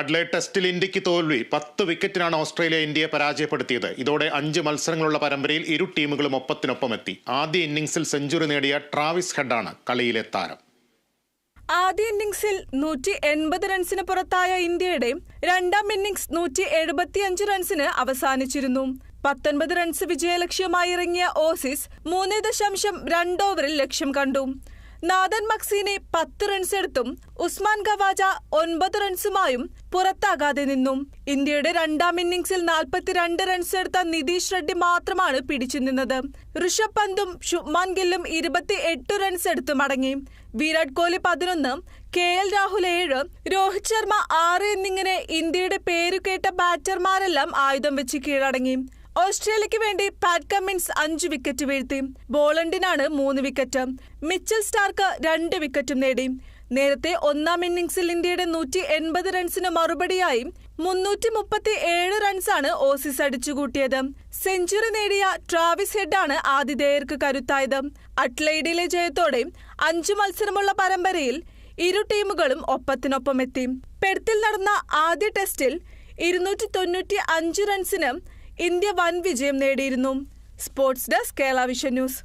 Adelaide ടെസ്റ്റിൽ ഇന്ത്യയ്ക്ക് തോൽവി. പത്ത് വിക്കറ്റിനാണ് ഓസ്ട്രേലിയ ഇന്ത്യയെ പരാജയപ്പെടുത്തിയത്. ഇതോടെ അഞ്ച് മത്സരങ്ങളുള്ള പരമ്പരയിൽ ഇരു ടീമുകളും ഒപ്പത്തിനൊപ്പം എത്തി ആദ്യ ഇന്നിംഗ്സിൽ സെഞ്ചുറി നേടിയ ട്രാവിസ് ഹെഡാണ് കളിയിലെ താരം. ആദ്യ ഇന്നിംഗ്സിൽ നൂറ്റി എൺപത് റൺസിന് പുറത്തായ ഇന്ത്യയുടെ രണ്ടാം ഇന്നിംഗ്സ് നൂറ്റി എഴുപത്തിയഞ്ച് റൺസിന് അവസാനിച്ചിരുന്നു. പത്തൊൻപത് റൺസ് വിജയലക്ഷ്യമായി ഇറങ്ങിയ ഓസീസ് മൂന്ന് ദശാംശം രണ്ട് ഓവറിൽ ലക്ഷ്യം കണ്ടു. നാദൻ മക്സീനെ പത്ത് റൺസെടുത്തും ഉസ്മാൻ ഖവാജ ഒൻപത് റൺസുമായും പുറത്താകാതെ നിന്നു. ഇന്ത്യയുടെ രണ്ടാം ഇന്നിംഗ്സിൽ നാൽപ്പത്തിരണ്ട് റൺസ് എടുത്ത നിതീഷ് റെഡ്ഡി മാത്രമാണ് പിടിച്ചു നിന്നത്. ഋഷഭ് പന്തും ശുഭ്മാൻ ഗില്ലും ഇരുപത്തി എട്ട് എടുത്തു മടങ്ങി. വിരാട് കോഹ്ലി പതിനൊന്ന് കെ എൽ രാഹുൽ ഏഴ് രോഹിത് ശർമ്മ ആറ് എന്നിങ്ങനെ ഇന്ത്യയുടെ പേരുകേട്ട ബാറ്റർമാരെല്ലാം ആയുധം വെച്ച് കീഴടങ്ങി. ഓസ്ട്രേലിയക്ക് വേണ്ടി പാറ്റ് കമ്മിൻസ് അഞ്ച് വിക്കറ്റ് വീഴ്ത്തി. ബോളണ്ടിനാണ് മൂന്ന് വിക്കറ്റ്. മിച്ചൽ സ്റ്റാർക്ക് രണ്ട് വിക്കറ്റും നേടി. നേരത്തെ ഒന്നാം ഇന്നിംഗ്സിൽ ഇന്ത്യയുടെ നൂറ്റി എൺപത് റൺസിന് മറുപടിയായി മുന്നൂറ്റി മുപ്പത്തി ഏഴ് റൺസാണ് ഓസീസ് അടിച്ചുകൂട്ടിയത്. സെഞ്ചുറി നേടിയ ട്രാവിസ് ഹെഡാണ് ആതിഥേയർക്ക് കരുത്തായത്. അട്ലൈഡിലെ ജയത്തോടെ അഞ്ചു മത്സരമുള്ള പരമ്പരയിൽ ഇരു ടീമുകളും ഒപ്പത്തിനൊപ്പം എത്തി പെർത്തിൽ നടന്ന ആദ്യ ടെസ്റ്റിൽ ഇരുന്നൂറ്റി തൊണ്ണൂറ്റി അഞ്ച് റൺസിന് ഇന്ത്യ വൻ വിജയം നേടിയിരുന്നു. Sports desk Kerala vision news.